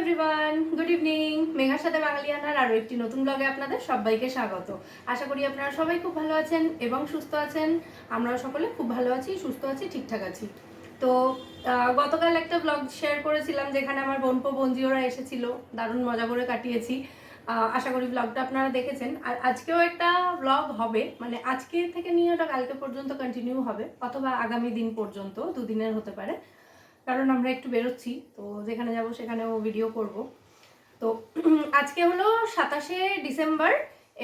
Everyone good evening মেঘার সাথে বাঙালিয়ানার আরও একটি নতুন ব্লগে আপনাদের সবাইকে স্বাগত। আশা করি আপনারা সবাই খুব ভালো আছেন এবং সুস্থ আছেন। আমরাও সকলে খুব ভালো আছি, সুস্থ আছি, ঠিকঠাক আছি। তো গতকাল একটা ব্লগ শেয়ার করেছিলাম যেখানে আমার বোনপো বঞ্জিওরা এসেছিল। দারুণ মজা করে কাটিয়েছি। আশা করি ব্লগটা আপনারা দেখেছেন। আর আজকেও একটা ব্লগ হবে। মানে আজকে থেকে নিয়ে ওটা কালকে পর্যন্ত কন্টিনিউ হবে। অথবা আগামী দিন পর্যন্ত, দুদিনের হতে পারে। কারণ আমরা একটু বেরোচ্ছি তো যেখানে যাব সেখানেও ভিডিও করব। তো আজকে হলো সাতাশে ডিসেম্বর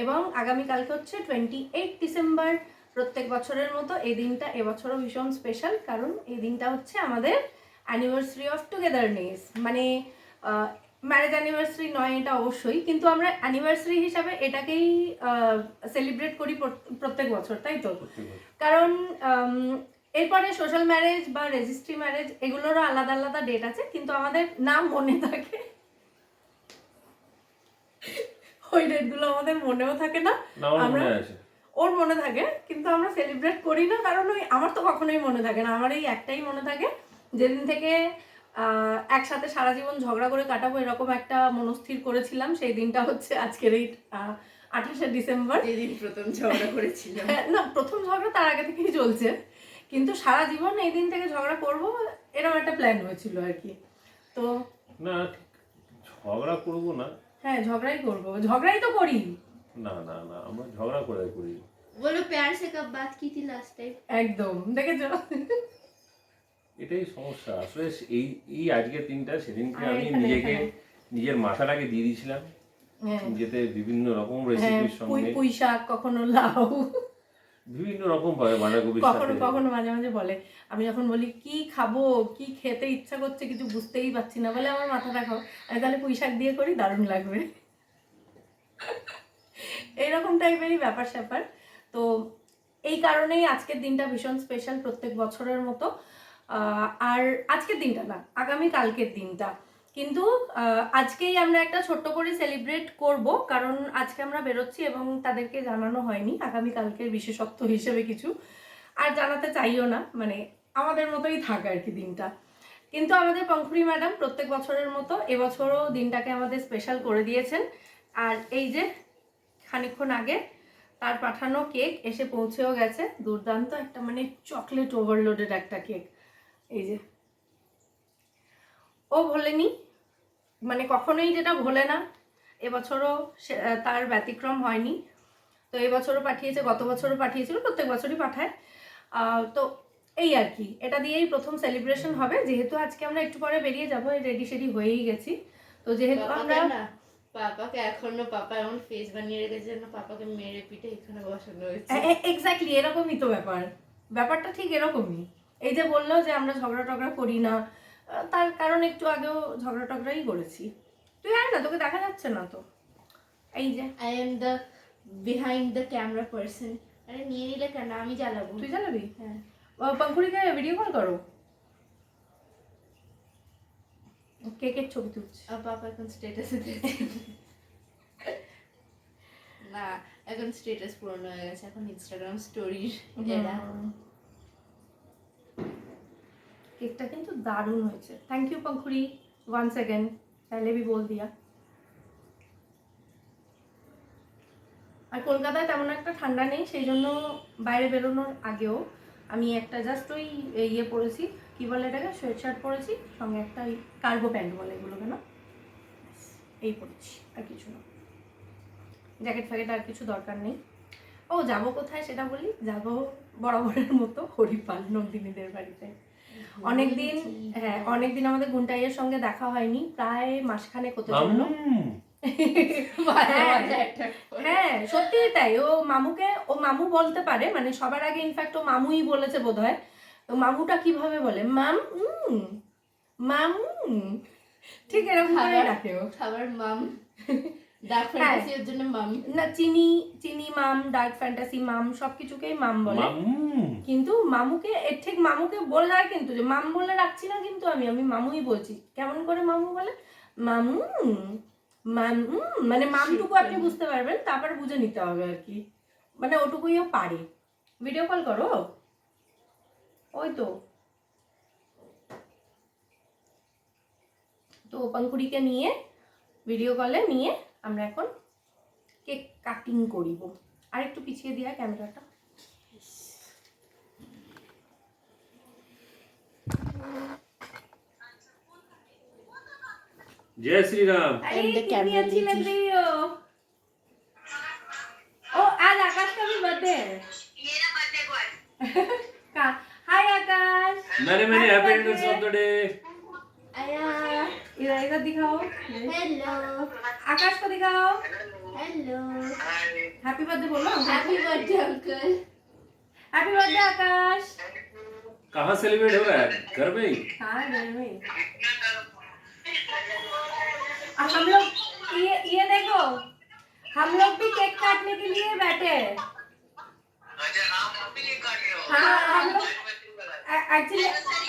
এবং আগামীকালকে হচ্ছে টোয়েন্টি এইট ডিসেম্বর। প্রত্যেক বছরের মতো এই দিনটা এবছরও ভীষণ স্পেশাল কারণ এই দিনটা হচ্ছে আমাদের অ্যানিভার্সারি অফ টুগেদারনেস মানে ম্যারেজ অ্যানিভার্সারি নয় এটা অবশ্যই কিন্তু আমরা অ্যানিভার্সারি হিসাবে এটাকেই সেলিব্রেট করি প্রত্যেক বছর তাই তো? কারণ এরপরে সোশ্যাল ম্যারেজ বা রেজিস্ট্রি ম্যারেজ এগুলোরও আলাদা আলাদা ডেট আছে কিন্তু আমাদের নাম মনে থাকে। ওই ডেটগুলো আমাদের মনেও থাকে না। আমরা- ওর মনে থাকে কিন্তু আমরা সেলিব্রেট করি না কারণ ওই আমার তো কখনোই মনে থাকে না। আমার এই একটাই মনে থাকে যেদিন থেকে আহ, একসাথে সারা জীবন ঝগড়া করে কাটাবো এরকম একটা মনস্থির করেছিলাম সেই দিনটা হচ্ছে আজকের এই আঠাশে ডিসেম্বর। যেদিন প্রথম ঝগড়া করেছিলাম। হ্যাঁ, না প্রথম ঝগড়া তার আগে থেকেই চলছে। কিন্তু সারা জীবন এই দিন থেকে ঝগড়া করব এরকম একটা প্ল্যান হয়েছিল আর কি। তো না ঝগড়া করব না। হ্যাঁ ঝগড়াই করব। ঝগড়াই তো করি। না না না আমরা ঝগড়া করে করি। বলো প্যার সে কব বাত কি থি লাস্ট টাইম একদম দেখেছ? এটাই সমস্যা। আসলে এই এই আজকের দিনটা সেদিনকে হ্যাঁ, আমি নিজেকে নিজের মাথাটাকে দিয়ে দিয়েছিলাম। হ্যাঁ। যেতে বিভিন্ন রকম হ্যাঁ, রেসিপির সঙ্গে। পুঁই শাক কখনো লাউ। বিভিন্ন রকম ভাবে বাঁধাকপির কখনো কখনো মাঝে মাঝে বলে। আমি যখন বলি, কি খাব? কি খেতে ইচ্ছা করছে? কিছু বুঝতেই পারছি না। বলে, আমার মাথা রাখো আমি তাহলে পুঁই শাক দিয়ে করি, দারুণ লাগবে। এইরকম টাইপেরই ব্যাপার স্যাপার। তো এই কারণেই আজকের দিনটা ভীষণ স্পেশাল প্রত্যেক বছরের মতো। আর আজকের দিনটা না, আগামী কালকের দিনটা। কিন্তু আজকেই আমরা একটা ছোট্ট করে সেলিব্রেট করব, কারণ আজকে আমরা বেরোচ্ছি এবং তাদেরকে জানানো হয়নি, আগামী কালকের বিশেষত্ব হিসেবে কিছু। আর জানাতে চাইও না মানে আমাদের মতোই থাকে আর কি দিনটা। কিন্তু আমাদের পঙ্খুরি ম্যাডাম প্রত্যেক বছরের মতো এবছরও দিনটাকে আমাদের স্পেশাল করে দিয়েছেন। আর এই যে খানিকক্ষণ আগে তার পাঠানো কেক এসে পৌঁছেও গেছে, দুর্দান্ত একটা মানে চকলেট ওভারলোডেড একটা কেক। এই যে। ও ভোলেনি মানে কখনোই যেটা ভোলে না। এবছরও তার ব্যতিক্রম হয়নি। তো এবছরও পাঠিয়েছে গত বছরও পাঠিয়েছিল প্রত্যেক বছরই পাঠায়। তো এই আর কি এটা দিয়েই প্রথম সেলিব্রেশন হবে। যেহেতু আজকে আমরা একটু পরে বেরিয়ে যাব রেডি সেডি হয়েই গেছি। তো যেহেতু আমরা পাপাকে এখনও পাপা এমন ফেস বানিয়ে রেখেছে যেন পাপাকে মেরে পিঠে এখানে বসানো হয়েছে। এক্স্যাক্টলি এরকমই তো ব্যাপার। ব্যাপারটা ঠিক এরকমই। এই যে বলল যে আমরা ঝগড়া টগড়া করি না তার কারণ একটু আগেও ঝগড়া টগড়াই করেছি। তুই আয় না তোকে দেখা যাচ্ছে না তো। এই যে। I am the behind the camera person আরে নিয়ে নিলে কেন? আমি জ্বালাবো। তুই জানাবি হ্যাঁ। পঙ্কুরিকে ভিডিও কল করো। কেকের ছবি তুলছে? আর এখন স্টেটাসে না এখন স্টেটাস পুরনো হয়ে গেছে। এখন ইনস্টাগ্রাম স্টোরির এরা। কেকটা কিন্তু দারুণ হয়েছে। Thank you Pankhuri one second তাহলে বি বল দিয়া আর কলকাতায় তেমন একটা ঠান্ডা নেই, সেই জন্য বাইরে বেরোনোর আগেও আমি একটা জাস্ট ওই ইয়ে পরেছি, কী বলে এটাকে সোয়েট শার্ট পরেছি, সঙ্গে একটা ওই কার্গো প্যান্ট বলে এগুলো কেন এই পরেছি, আর কিছু না। জ্যাকেট ফ্যাকেট আর কিছু দরকার নেই। ও, যাব কোথায় সেটা বলি? যাব বরাবরের মতো হরিপাল নন্দিনীদের বাড়িতে। অনেকদিন হ্যাঁ অনেকদিন আমাদের গুন্টাইয়ের সঙ্গে দেখা হয়নি প্রায় মাসখানে হতে চলল। হ্যাঁ, হ্যাঁ সত্যি তাই। ও মামুকে ও মামু বলতে পারে মানে সবার আগে ইনফ্যাক্ট ও মামুই বলেছে বোধহয়। তো মামুটা কীভাবে বলে? মাম উম, মামু ঠিক এরকম করে ডাকে ও। খাবার মাম। ডার্ক। ফ্যান্টাসির জন্য মাম না চিনি চিনি মাম ডার্ক ফ্যান্টাসি মাম সবকিছুকেই মাম বলে। কিন্তু মামুকে এর ঠিক মামুকে বলে যায় কিন্তু যে মাম বলে রাখছি না কিন্তু আমি আমি মামুই বলছি। কেমন করে মামু বলে? মামু মামু মানে মামটুকু আপনি বুঝতে পারবেন তারপরে বুঝে নিতে হবে আর কি। মানে ওটুকুইও পারে। ভিডিও কল করো। ওই তো। তো পাঙ্কুড়িকে নিয়ে ভিডিও কলে নিয়ে আমরা এখন কেক কাটিং করিব। আর একটু পিছিয়ে দেওয়া ক্যামেরাটা। জয় শ্রীরাম। ও আজ আকাশ কবি বার্থডে মেরা বার্থডে কল হাই আকাশ। মেরে মেরে হ্যাপি অ্যানিভার্সারি इधर इधर दिखाओ। हेलो आकाश को दिखाओ। हेलो हैप्पी बर्थडे बोलो। Happy birthday uncle happy birthday Akash. कहाँ सेलिब्रेट हो रहा है? घर में ही? हाँ घर में हम लोग ये ये देखो। हम लोग भी केक काटने के लिए बैठे आप अभी ये काट रहे हो? हाँ हम लोग एक्चुअली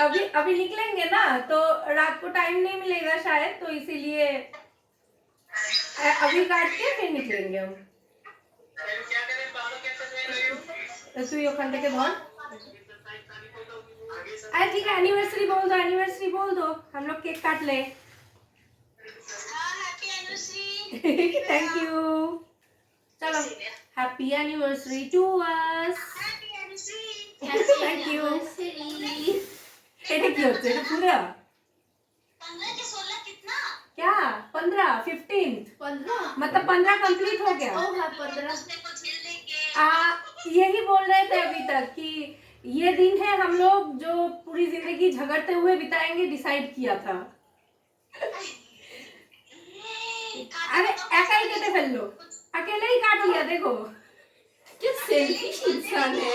अभी अभी निकलेंगे ना तो रात को टाइम नहीं मिलेगा शायद तो इसीलिए अ- अभी काट के फिर निकलेंगे हम क्या करें पापा कैसे दे रहे हो तो तू ये ओखान থেকে ধর अरे ठीक है एनिवर्सरी बोल दो एनिवर्सरी बोल दो हम लोग केक काट ले हाँ हैप्पी एनिवर्सरी थैंक यू चलो happy anniversary to us happy anniversary Thank you. এটা কি হচ্ছে এটা পুরা पंद्रह के सोलह कितना क्या पंद्रह फिफ्टीन पंद्रह मतलब पंद्रह कंप्लीट हो गया ओ हाँ पंद्रह उसने को झेल लेंगे आ, यही बोल रहे थे अभी तक कि ये दिन है हम लोग जो पूरी जिंदगी झगड़ते हुए बिताएंगे डिसाइड किया था अरे ऐसा ही कहते फिर लो अकेले ही काट लिया देखो क्या सेल्फिश इंसान है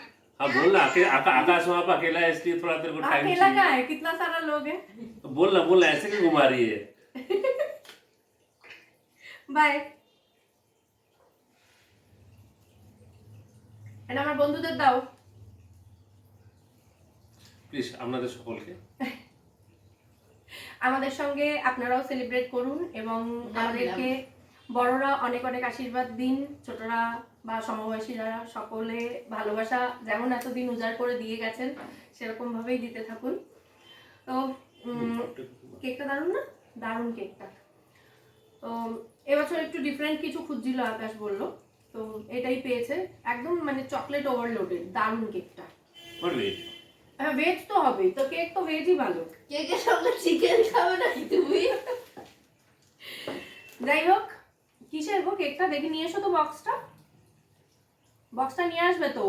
हाँ बोल ना आके- आका, आकाश वहाँ पर अकेला है इसलिए थोड़ा तेरे को टाइम अकेला का चाहिए है कितना सारा लोग है तो बोल ना बोल ना ऐसे क्यों घुमा रही है বাই এটা আমার বন্ধুদের দাও প্লিজ আপনাদের সকলকে আমাদের সঙ্গে আপনারাও সেলিব্রেট করুন এবং আমাদেরকে বড়রা অনেক অনেক আশীর্বাদ দিন ছোটরা বা সমবয়সীরা সকলে ভালোবাসা যেমন এতদিন উজাড় করে দিয়ে গেছেন সেরকমভাবেই দিতে থাকুন। তো কেকটা দারুণ না? দারুণ কেকটা। তো এবছর একটু ডিফারেন্ট কিছু খুঁজছিল আকাশ বলল। তো এটাই পেয়েছে। একদম মানে চকলেট ওভারলোডেড দারুণ কেকটা। হ্যাঁ ভেজ তো হবে তো কেক তো ভেজই ভালো। কেকের সঙ্গে চিকেন খাবে না তুমি? যাই হোক কিসের গো? কেকটা দেখে নিয়ে এসো তো বক্সটা বক্সটা নিয়ে আসবে তো।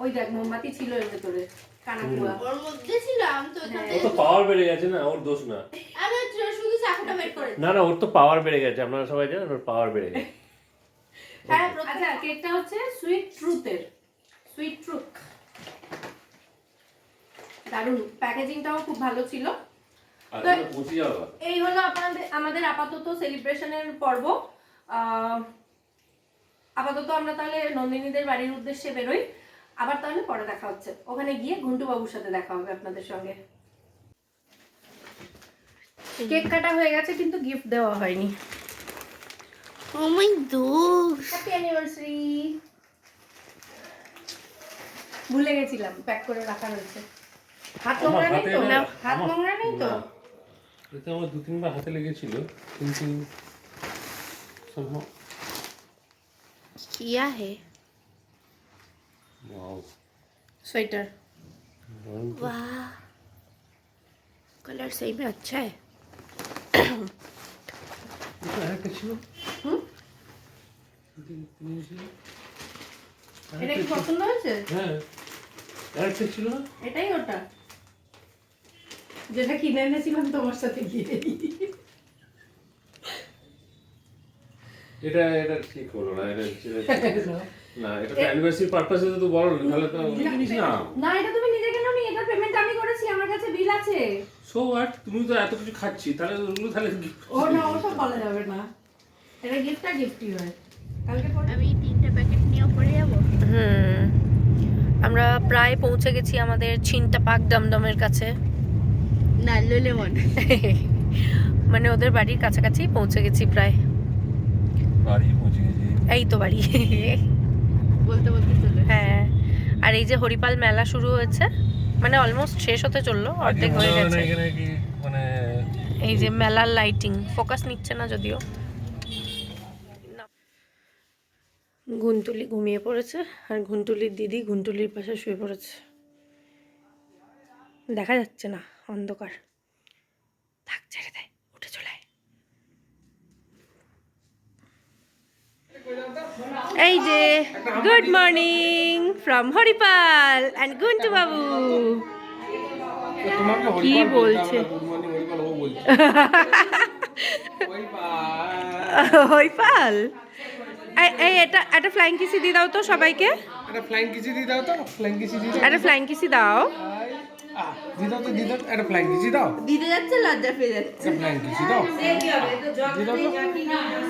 ওই দেখ মোমবাতি ছিল এর ভেতরে কানাকুয়া। ওর মধ্যে ছিল আমি তো ওখানে তো পাওয়ার বেড়ে গেছে না ওর দোষ না। আমি শুধু চাকুটা বের করে না না ওর তো পাওয়ার বেড়ে গেছে আপনারা সবাই জানেন ওর পাওয়ার বেড়ে গেছে। হ্যাঁ আচ্ছা কেকটা হচ্ছে সুইট ট্রুথের সুইট ট্রুথ দারুণ। প্যাকেজিংটাও খুব ভালো ছিল। এই হলো আপনাদের আমাদের আপাতত সেলিব্রেশনের পর্ব। আপাতত আমরা তাহলে নন্দিনীদের বাড়ির উদ্দেশ্যে বেরোই। আবার তাহলে পরে দেখা হচ্ছে। ওখানে গিয়ে ঘুন্টু বাবুর সাথে দেখা হবে আপনাদের সঙ্গে। কেক কাটা হয়ে গেছে কিন্তু গিফট দেওয়া হয়নি। Oh my dog happy anniversary ভুলে গেছিলাম প্যাক করে রাখা রয়েছে হাত নোংরা নেই তো? হাত নোংরা নেই তো। এতে আমার দু তিনবার হাতে লেগেছিল কিন্তু somehow- किया है Wow. সোয়েটার দারুণ তো। वाह कलर सही में अच्छा है এটা আরেকটা ছিল হুম তিন- তিন ছিল। এটা কি আরেকটা ছিল। পছন্দ হয়েছে হ্যাঁ আরেকটা ছিল না এটাই ওটা যেটা কিনে এনেছিলাম তোমার সাথে গিয়ে এটা এটা ঠিক হলো না এটা এটা- না এটা অ্যানিভার্সারি পারপাসে তো বলো না তাহলে তো জিনিস না না এটা তুমি নিজে কেন নি এটা পেমেন্ট আমি করেছি আমার কাছে বিল আছে। সো হোয়াট তুমি তো এত কিছু খাচ্ছি তাহলে ওগুলো তাহলে ও না ওসব বলা যাবে না। এটা গিফটটা গিফটই হয়। কালকে আমি তিনটা প্যাকেট নিয়ে যাব? হুম। আমরা প্রায় পৌঁছে গেছি আমাদের ছিনটা পাক দমদমের কাছে। না লেমন মানে ওদের বাড়ির কাছাকাছি পৌঁছে গেছি প্রায়। বাড়ি পৌঁছে গেছি। এই তো বাড়ি। বলতে বলতে চলে হ্যাঁ আর এই যে হরিপাল মেলা শুরু হয়েছে মানে অলমোস্ট শেষ হতে চলল অর্ধেক হয়ে গেছে। মানে এই যে মেলার লাইটিং ফোকাস নিচ্ছে না যদিও। ঘুনটুলি ঘুমিয়ে পড়েছে আর ঘুনটুলির দিদি ঘুনটুলির পাশে শুয়ে পড়েছে। দেখা যাচ্ছে না অন্ধকার। থাক ছেড়ে দেয় উঠে চলে আয়। এই যে good morning from Haripal and Guntu বাবু কি বলছে? হরিপাল এই এটা একটা ফ্লাইং কিসি দিয়ে দাও তো সবাইকে। একটা ফ্লাইং কিসি দিয়ে দাও তো ফ্লাইং কিসি দিয়ে একটা ফ্লাইং কিসি দাও। আহ, দিয়ে তো দিয়ে একটা ফ্লাইং দাও। দিতে যাচ্ছে লজ্জা পেয়ে যাচ্ছে। একটা দাও। দিয়ে তো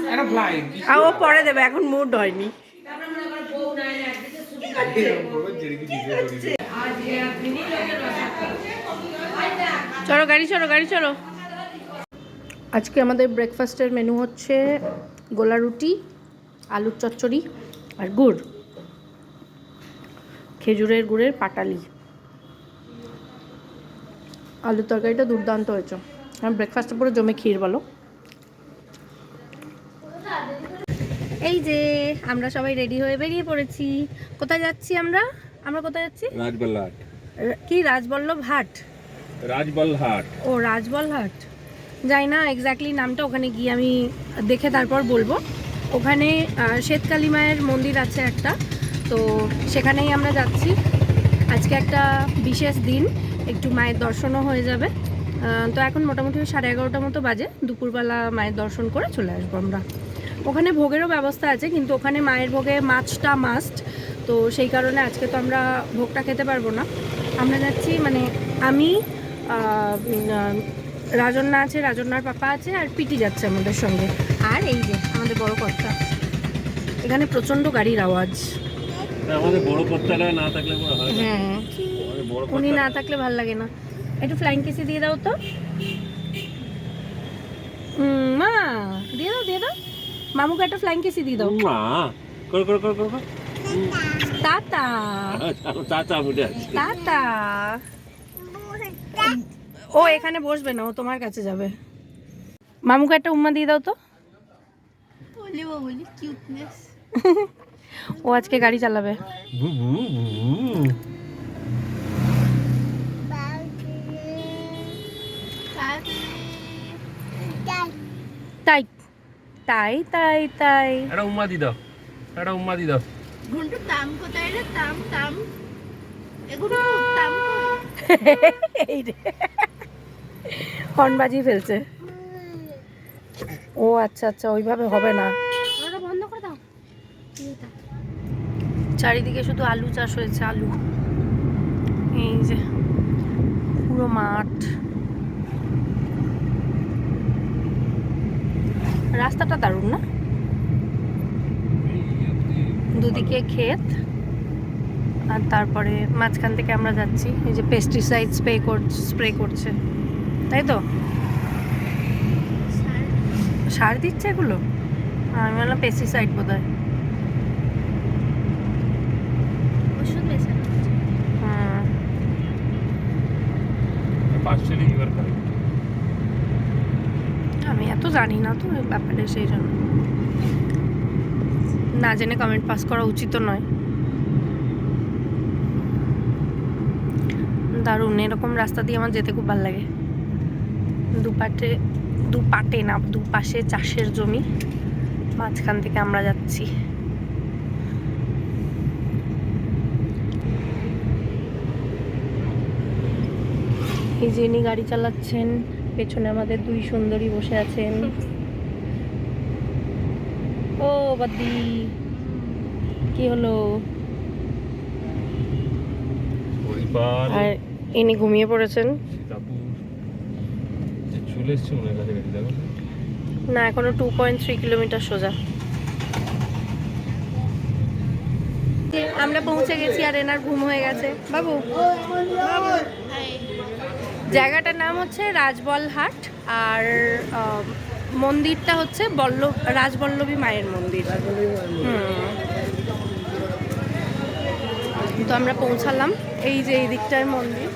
একটা ফ্লাইং কিসি ও পরে দেবে এখন মুড হয়নি। চলো গাড়ি চলো গাড়ি চলো। আজকে আমাদের ব্রেকফাস্টের মেনু হচ্ছে গোলা রুটি আলুর চচ্চড়ি আর গুড়। খেজুরের গুড়ের পাটালি। আলুর তরকারিটা দুর্দান্ত হয়েছে। আর ব্রেকফাস্টে পুরো জমে ক্ষীর বলো। এই যে আমরা সবাই রেডি হয়ে বেরিয়ে পড়েছি। কোথায় যাচ্ছি আমরা? আমরা কোথায় যাচ্ছি? রাজবল্লাট কি রাজবল্লভ হাট? রাজবল্লহাট। ও রাজবলহাট যাই না এক্স্যাক্টলি নামটা ওখানে গিয়ে আমি দেখে তারপর বলব। ওখানে শ্বেতকালী মায়ের মন্দির আছে একটা। তো সেখানেই আমরা যাচ্ছি। আজকে একটা বিশেষ দিন। একটু মায়ের দর্শনও হয়ে যাবে। তো এখন মোটামুটি ওই সাড়ে এগারোটা মতো বাজে। দুপুরবেলা মায়ের দর্শন করে চলে আসব আমরা। ওখানে ভোগেরও ব্যবস্থা আছে কিন্তু ওখানে মায়ের ভোগে মাছটা মাস্ট তো সেই কারণে আজকে তো আমরা ভোগটা খেতে পারব না। আমরা যাচ্ছি মানে আমি রাজন্যা আছে রাজন্যার পাপা আছে আর পিটি যাচ্ছে আমাদের সঙ্গে। আর এই যে আমাদের বড় কর্তা। এখানে প্রচণ্ড গাড়ির আওয়াজ। আমাদের বড় কর্তারা না থাকলে হয়। উনি না থাকলে ভালো লাগে না। একটু ফ্লাইং কিসি দিয়ে দাও তো। মা দিয়ে দাও দিয়ে দাও। মামুকে একটা ফ্লাইং কিসি দিয়ে দাও। মা কর কর কর কর। টাটা। টাটা ও এখানে বসবে না ও তোমার কাছে যাবে। মামুকে একটা উম্মা দিয়ে দাও তো। বলি বলি কিউটনেস ও আজকে গাড়ি চালাবে। তাই তাই তাই তাই। একটা উম্মা দি দাও একটা উম্মা দি দাও। ঘন্টু তাম কোথায় রে? তাম তাম এগুলো তাম এই রে। হর্ন বাজিয়ে ফেলছে। ও আচ্ছা আচ্ছা ওইভাবে হবে না। বন্ধ করে দাও। চারিদিকে শুধু আলু চাষ হয়েছে আলু। এই যে পুরো মাঠ। রাস্তাটা দারুণ না? দুদিকে ক্ষেত আর তারপরে মাঝখান থেকে আমরা যাচ্ছি এই যে পেস্টিসাইড স্প্রে কর স্প্রে করছে তাই তো? সার দিচ্ছে এগুলো? আমি বললাম পেস্টিসাইড বোধ হয়। হুম পার্সেলি ইউর করে আমি এত জানি না তো ব্যাপারে সেই জন্য। না জেনে কমেন্ট পাস করা উচিত নয়। দারুণ, এরকম রাস্তা দিয়ে আমার যেতে খুব ভালো লাগে। দুপাটে দুপাটে না, দুপাশে চাষের জমি। মাঝখান থেকে আমরা যাচ্ছি। এই যে গাড়ি চালাচ্ছেন। পেছনে আমাদের দুই সুন্দরী বসে আছেন। ও বাদি কি হলো? আর ইনি ঘুমিয়ে পড়েছেন। চলে এসছে দেখো। না এখনও টু পয়েন্ট থ্রি কিলোমিটার সোজা। আমরা পৌঁছে গেছি আর এনার ঘুম হয়ে গেছে। বাবু। জায়গাটার নাম হচ্ছে রাজবলহাট আর মন্দিরটা হচ্ছে বল্লভ, রাজবল্লভী মায়ের মন্দির। তো আমরা পৌঁছালাম এই যে এই দিকটার মন্দির।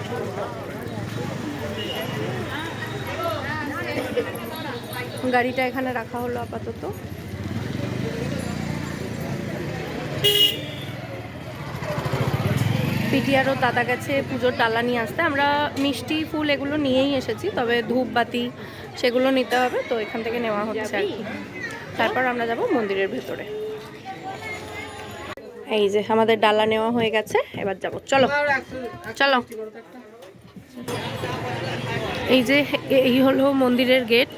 গাড়িটা এখানে রাখা হলো আপাতত। পিটিয়ারও দাদা গেছে পুজোর ডালা নিয়ে আসতে। আমরা মিষ্টি, ফুল এগুলো নিয়েই এসেছি, তবে ধূপ বাতি সেগুলো নিতে হবে, তো এখান থেকে নেওয়া হচ্ছে আর কি। তারপর আমরা যাব মন্দিরের ভেতরে। এই যে আমাদের ডালা নেওয়া হয়ে গেছে, এবার যাব। চলো চলো। এই যে এই হলো মন্দিরের গেট।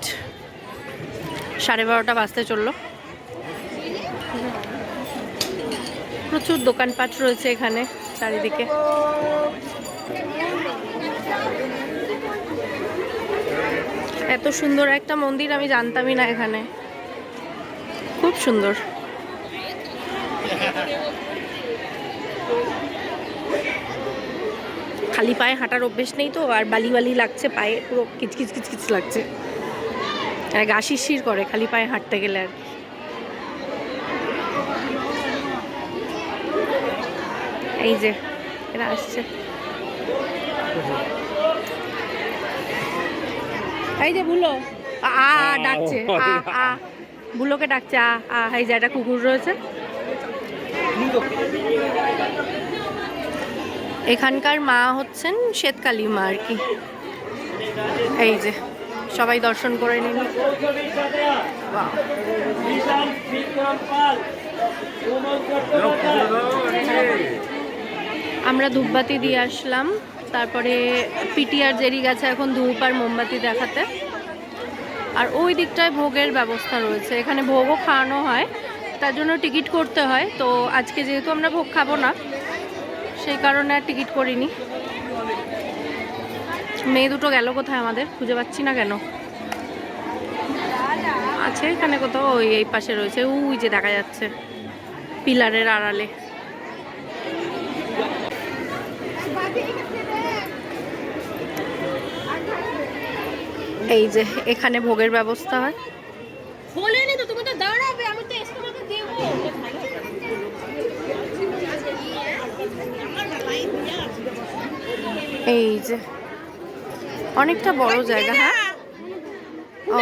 সাড়ে বারোটা বাজতে চলল। প্রচুর দোকানপাট রয়েছে এখানে। চারিদিকে। এত সুন্দর একটা মন্দির আমি জানতামই না এখানে। খুব সুন্দর। খালি পায়ে হাঁটার অভ্যেস নেই তো, আর বালি বালি লাগছে, পায়ে পুরো কিচকিচ কিচকিচ লাগছে। আর গা শিরশির করে খালি পায়ে হাঁটতে গেলে আর কি। এই যে এরা আসছে। এই যে বুলো আ ডাকছে আ আ বুলোকে ডাকছে আ আ এই যে একটা কুকুর রয়েছে। এখানকার মা হচ্ছেন শ্বেতকালী মা আর কি। এই যে সবাই দর্শন করে নিন বাহ। আমরা ধূপবাতি দিয়ে আসলাম। তারপরে পিটিআর জেরি গেছে এখন ধূপ আর মোমবাতি দেখাতে। আর ওই দিকটায় ভোগের ব্যবস্থা রয়েছে। এখানে ভোগও খাওয়ানো হয়। তার জন্য টিকিট করতে হয়। তো আজকে যেহেতু আমরা ভোগ খাব না, সেই কারণে আর টিকিট করিনি। মেয়ে দুটো গেল কোথায় আমাদের? খুঁজে পাচ্ছি না কেন? আছে এখানে কোথাও, ওই এই পাশে রয়েছে। ওই যে দেখা যাচ্ছে, পিলারের আড়ালে। এই যে এখানে ভোগের ব্যবস্থা হয়। বলেনি তো তুমি তো দাঁড়াবে আমি তো এসে তোমাকে দেবো। এই যে অনেকটা বড় জায়গা হ্যাঁ? ও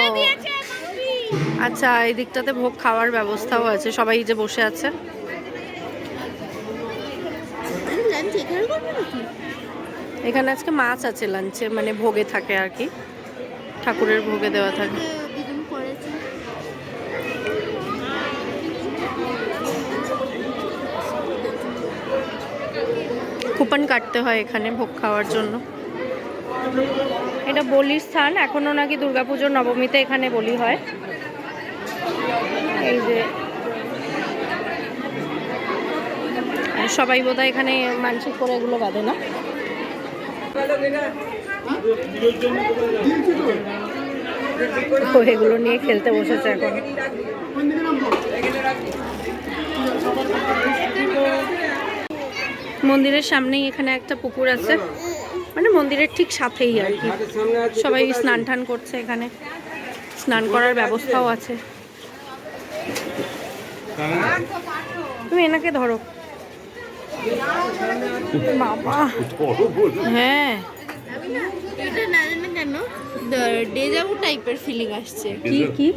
আচ্ছা এই দিকটাতে ভোগ খাওয়ার ব্যবস্থাও আছে সবাই যে বসে আছে। এখানে আজকে মাছ আছে লাঞ্চে মানে ভোগে থাকে আর কি। ঠাকুরের ভোগে দেওয়া থাকে। কুপন কাটতে হয় এখানে ভোগ খাওয়ার জন্য। এটা বলির স্থান, এখনও নাকি দুর্গাপুজোর নবমীতে এখানে বলি হয়। এই যে সবাই বোধহয় এখানে মানসিক করে এগুলো বাঁধে না। এগুলো নিয়ে খেলতে বসেছে এখন। মন্দিরের সামনেই এখানে একটা পুকুর আছে। মানে মন্দিরের ঠিক সাথেই আর কি। সবাই স্নান টান করছে এখানে। স্নান করার ব্যবস্থাও আছে। তুমি এনাকে ধরো। বাবা। হ্যাঁ। এটা না জানি কেন? ডেজাবু টাইপের ফিলিং আসছে। কি কি?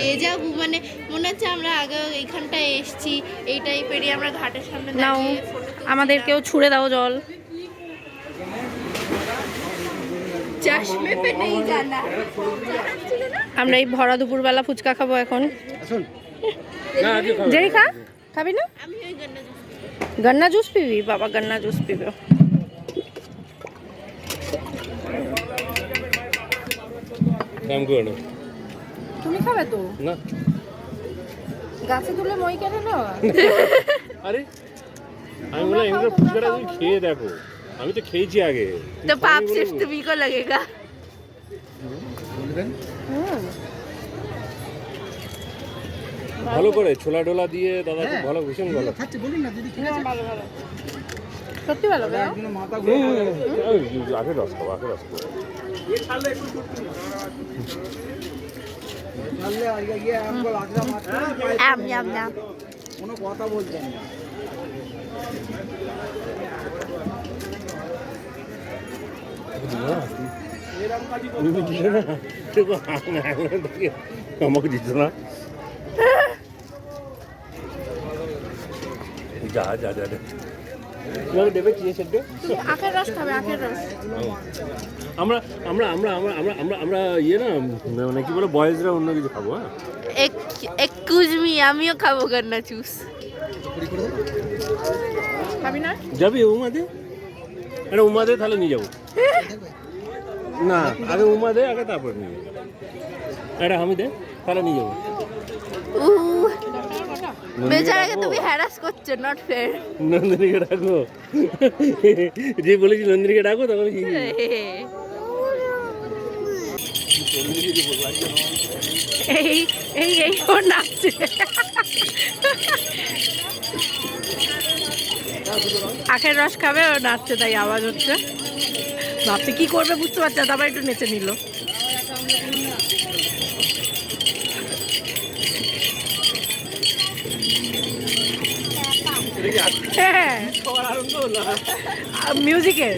ডেজাবু মানে মনে হচ্ছে আমরা আগে এইখানটায় এসেছি এই টাইপেরই আমরা ঘাটের সামনে নাও। আমাদেরকেও ছুঁড়ে দাও জল। চশমে পে আমরা এই ভরা দুপুরবেলা ফুচকা খাব এখন। যেই খা খাবি না? গন্না জুস পিবি? বাবা গন্না জুস পিবে। কাম করে না তুমি খাবে তো না গাছে তুলে মই কেন না আরে আমি বললাম এগুলো ফুচকাটা তুমি খেয়ে দেখো আমি তো খেয়েছি আগে तो पाप सिर्फ तुम्ही को लगेगा ভালো করে ছোলা টোলা দিয়ে দাদা খুব ভালো ভীষণ ভালো খাচ্ছে বলুন না দিদি ঠিক আছে সত্যি ভালো একদিনে মাথা আগে রস খাব আগে রস খাব কোনো কথা বলতেন না। আমাকে দিত না। যা যা যা। যা। দেবে? কি সেটা তুমি আখের রস খাবে আখের রস। আমরা আমরা আমরা আমরা আমরা আমরা আমরা ইয়ে না মানে কি বলে বয়েজরা অন্য কিছু খাব হ্যাঁ? এক একুজ মি আমিও খাব গান্না জুস খাবি না? যাবি উমাদে? আরে উমাদে তাহলে নিয়ে যাব। না আগে উমাদে আগে তারপর নিয়ে যাব। এটা আমি দে তাহলে নিয়ে যাব। বেচারাকে তুমি হ্যারাস করছ নট ফেয়ার নন্দিনীকে ডাকো যে বলেছি নন্দিনীকে ডাকো তখন কি? এই এই এই ও নাচছে। আখের রস খাবে ও নাচছে তাই আওয়াজ হচ্ছে। ভাবছে কি করবে বুঝতে পারছে তারপর একটু নেচে নিল। হ্যাঁ। মিউজিকের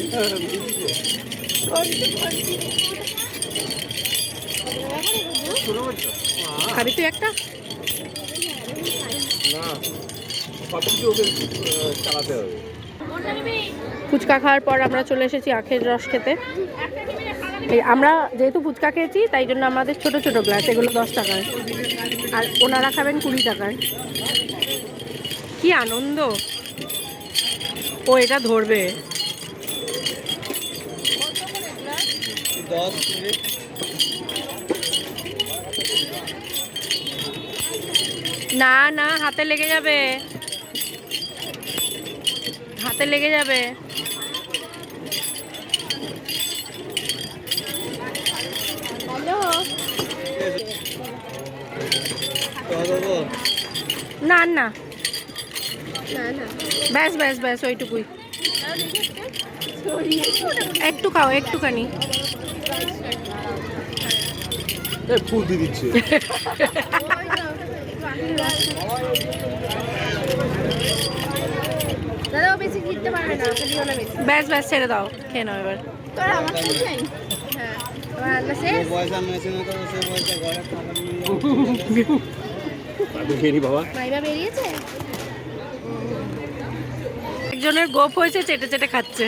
খাবি তুই একটা? ফুচকা খাওয়ার পর আমরা চলে এসেছি আখের রস খেতে। আমরা যেহেতু ফুচকা খেয়েছি, তাই জন্য আমাদের ছোট ছোট গ্লাস এগুলো দশ টাকায়। আর ওনারা খাবেন কুড়ি টাকায়। কি আনন্দ! ও এটা ধরবে। না না, হাতে লেগে যাবে। হাতে লেগে যাবে। না না। না না। ব্যাস ব্যাস ব্যাস ওইটুকুই। একটু খাও একটুখানি। দিচ্ছে। ব্যাস ব্যাস ছেড়ে দাও খেয়ে নাও এবার। হ্যাঁ বাবা। বেরিয়েছে? একজনের গোপ হয়েছে চেটে চেটে খাচ্ছে।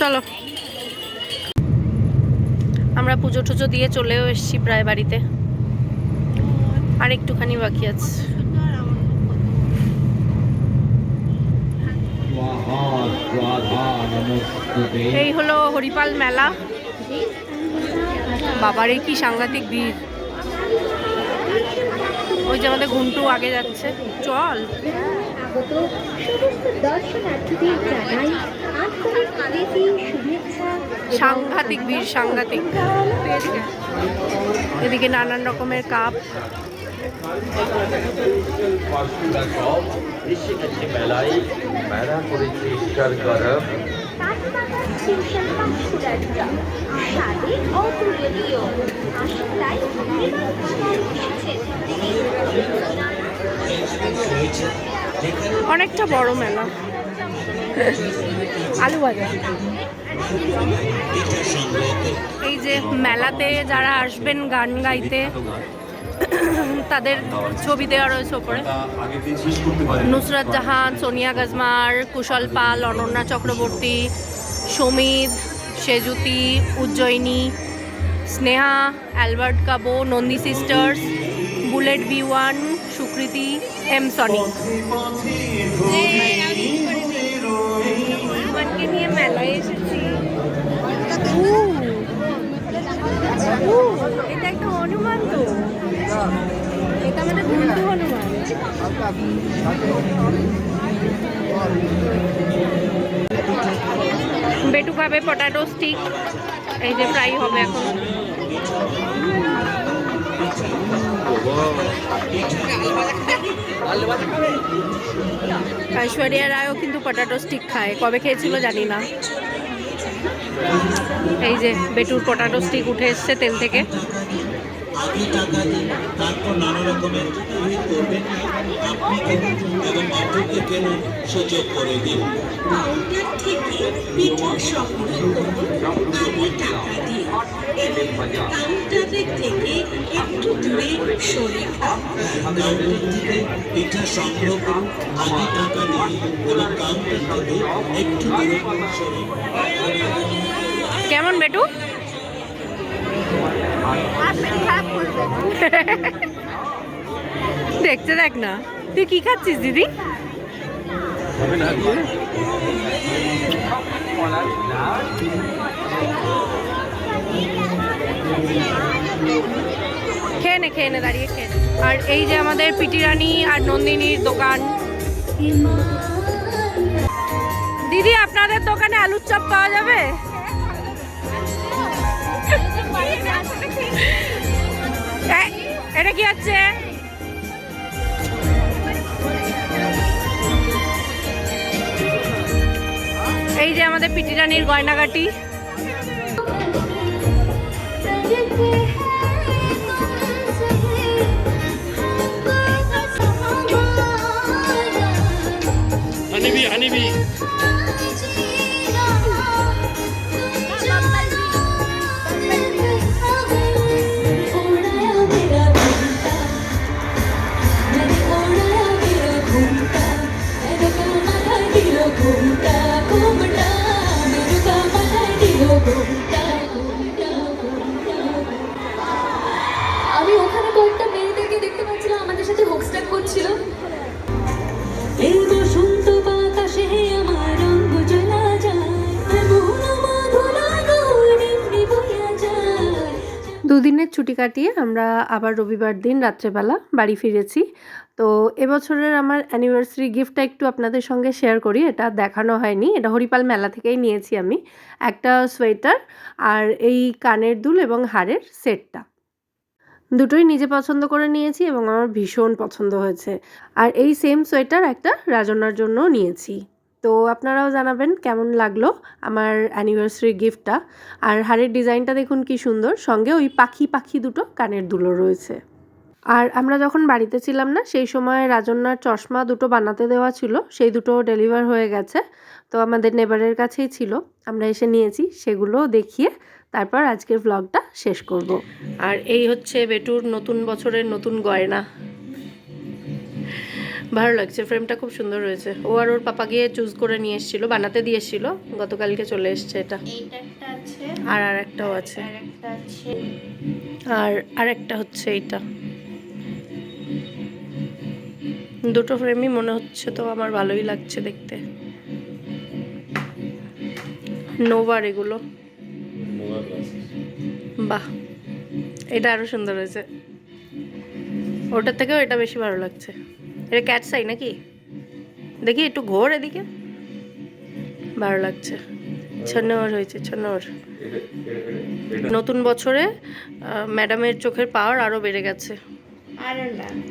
চলো। আমরা পুজো টুজো দিয়ে চলেও এসেছি প্রায় বাড়িতে। আর একটুখানি বাকি আছে। এই হলো হরিপাল মেলা। বাবার এই কি সাংঘাতিক ভিড়। ওই যে আমাদের ঘুমটু আগে যাচ্ছে। চল। আগত সমস্ত দর্শনার্থীদের জানাই আন্তরিক প্রীতি শুভেচ্ছা সাংঘাতিক ভিড় সাংঘাতিক। এদিকে নানান রকমের কাপ। সব এসে অনেকটা বড় মেলা। আলু বাজার। এই যে মেলাতে যারা আসবেন গান গাইতে, তাদের ছবি দেওয়া রয়েছে ওপরে। Nusrat Jahan, Sonia Gajmer, Kushal Pal, Ananya Chakraborty Somit Sejuti, Ujjaini, Sneha, Albert Kabo, Nandy sisters, bullet B one, Sukriti M Sony নিয়ে মেলায় এসেছি এটা একটা হনুমান তো। এটা আমাদের বন্ধু হনুমান বেটু খাবে পটাটো স্টিক এই যে ফ্রাই হবে এখন। ঐশ্বরিয়া রায়ও কিন্তু পটাটো স্টিক খায়। কবে খেয়েছিল জানি না। এই যে বেটুর পটাটো স্টিক উঠে এসছে তেল থেকে। আগে টাকা দিন তারপর নানা রকমের টুইট করবেন আপনি কিনুন এবং অপরকে কেনুন সুযোগ করে দিন। কাউন্টার থেকে পিঠা সংগ্রহ করুন। আগে টাকা দিয়ে এবং কাউন্টারের থেকে একটু দূরে সরে কাউন্টার থেকে পিঠা সংগ্রহ করুন টাকা দিন এবং কাউন্টার থেকে একটু দূরে সরে কেমন বেটু? দেখতে দেখ না। তুই কি খাচ্ছিস, দিদি? খেয়ে নে খেয়ে নে, দাঁড়িয়ে খেয়ে। আর এই যে আমাদের পিটি রানী আর নন্দিনীর দোকান। দিদি, আপনাদের দোকানে আলুর চপ পাওয়া যাবে? এটা কি হচ্ছে? এই যে আমাদের পিটি রানীর গয়নাগাটি। Honeybee honeybee. কাটিয়ে আমরা আবার রবিবার দিন রাত্রেবেলা বাড়ি ফিরেছি। তো এবছরের আমার অ্যানিভার্সারি গিফটটা একটু আপনাদের সঙ্গে শেয়ার করি, এটা দেখানো হয়নি। এটা হরিপাল মেলা থেকেই নিয়েছি আমি। একটা সোয়েটার আর এই কানের দুল এবং হারের সেটটা। দুটোই নিজে পছন্দ করে নিয়েছি এবং আমার ভীষণ পছন্দ হয়েছে। আর এই সেম সোয়েটার একটা রাজনার জন্য নিয়েছি। তো আপনারাও জানাবেন কেমন লাগল আমার অ্যানিভার্সারি গিফটটা আর হাড়ের ডিজাইনটা দেখুন কি সুন্দর, সঙ্গে ওই পাখি পাখি দুটো কানের দুলো রয়েছে। আর আমরা যখন বাড়িতে ছিলাম না, সেই সময় রাজন্যার চশমা দুটো বানাতে দেওয়া ছিল, সেই দুটো ডেলিভার হয়ে গেছে। তো আমাদের নেবারের কাছেই ছিল। আমরা এসে নিয়েছি, সেগুলো দেখিয়ে তারপর আজকের ব্লগটা শেষ করব। আর এই হচ্ছে বেটুর নতুন বছরের নতুন গয়না। ভালো লাগছে ফ্রেমটা খুব সুন্দর রয়েছে। ও আর ওর পাপা গিয়ে চুজ করে নিয়ে এসেছিল বানাতে দিয়ে এসেছিল গতকালকে চলে এসছে এটা। আর আর একটাও আছে। আর আর একটা হচ্ছে এইটা। দুটো ফ্রেমই মনে হচ্ছে তো আমার ভালোই লাগছে দেখতে। নোভার এগুলো। বাহ এটা আরও সুন্দর হয়েছে। ওটার থেকেও এটা বেশি ভালো লাগছে। এটা ক্যাট সাই নাকি? দেখি একটু ঘোর এদিকে। ভালো লাগছে। ছন্নর হয়েছে ছন্নর। নতুন বছরে ম্যাডামের চোখের পাওয়ার আরও বেড়ে গেছে।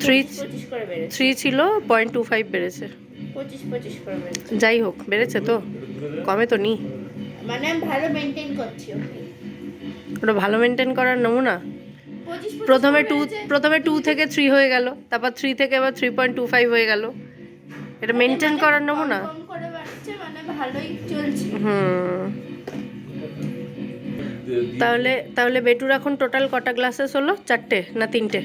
বেড়েছে। থ্রি ছিল পয়েন্ট টু ফাইভ বেড়েছে। যাই হোক বেড়েছে তো। কমে তো নি। মানে ভালো মেনটেন করছি ওটা ভালো মেনটেন করার নমুনা? প্রথমে টু প্রথমে টু থেকে থ্রি হয়ে গেল তারপর থ্রি থেকে আবার থ্রি পয়েন্ট টু ফাইভ হয়ে গেল। এটা মেনটেন মানে করার মানে চলছে হুম। তাহলে তাহলে বেটুর এখন টোটাল কটা ক্লাসেস হলো? চারটে না তিনটে?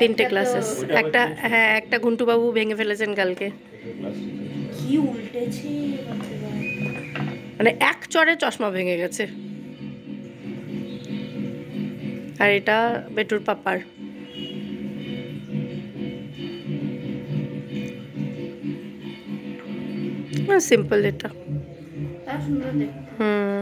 তিনটে। ক্লাসেস একটা হ্যাঁ একটা ঘুন্টু বাবু ভেঙে ফেলেছেন কালকে। মানে এক চড়ে চশমা ভেঙে গেছে। আর এটা বেটুর পাপার। সিম্পল এটা। হুম।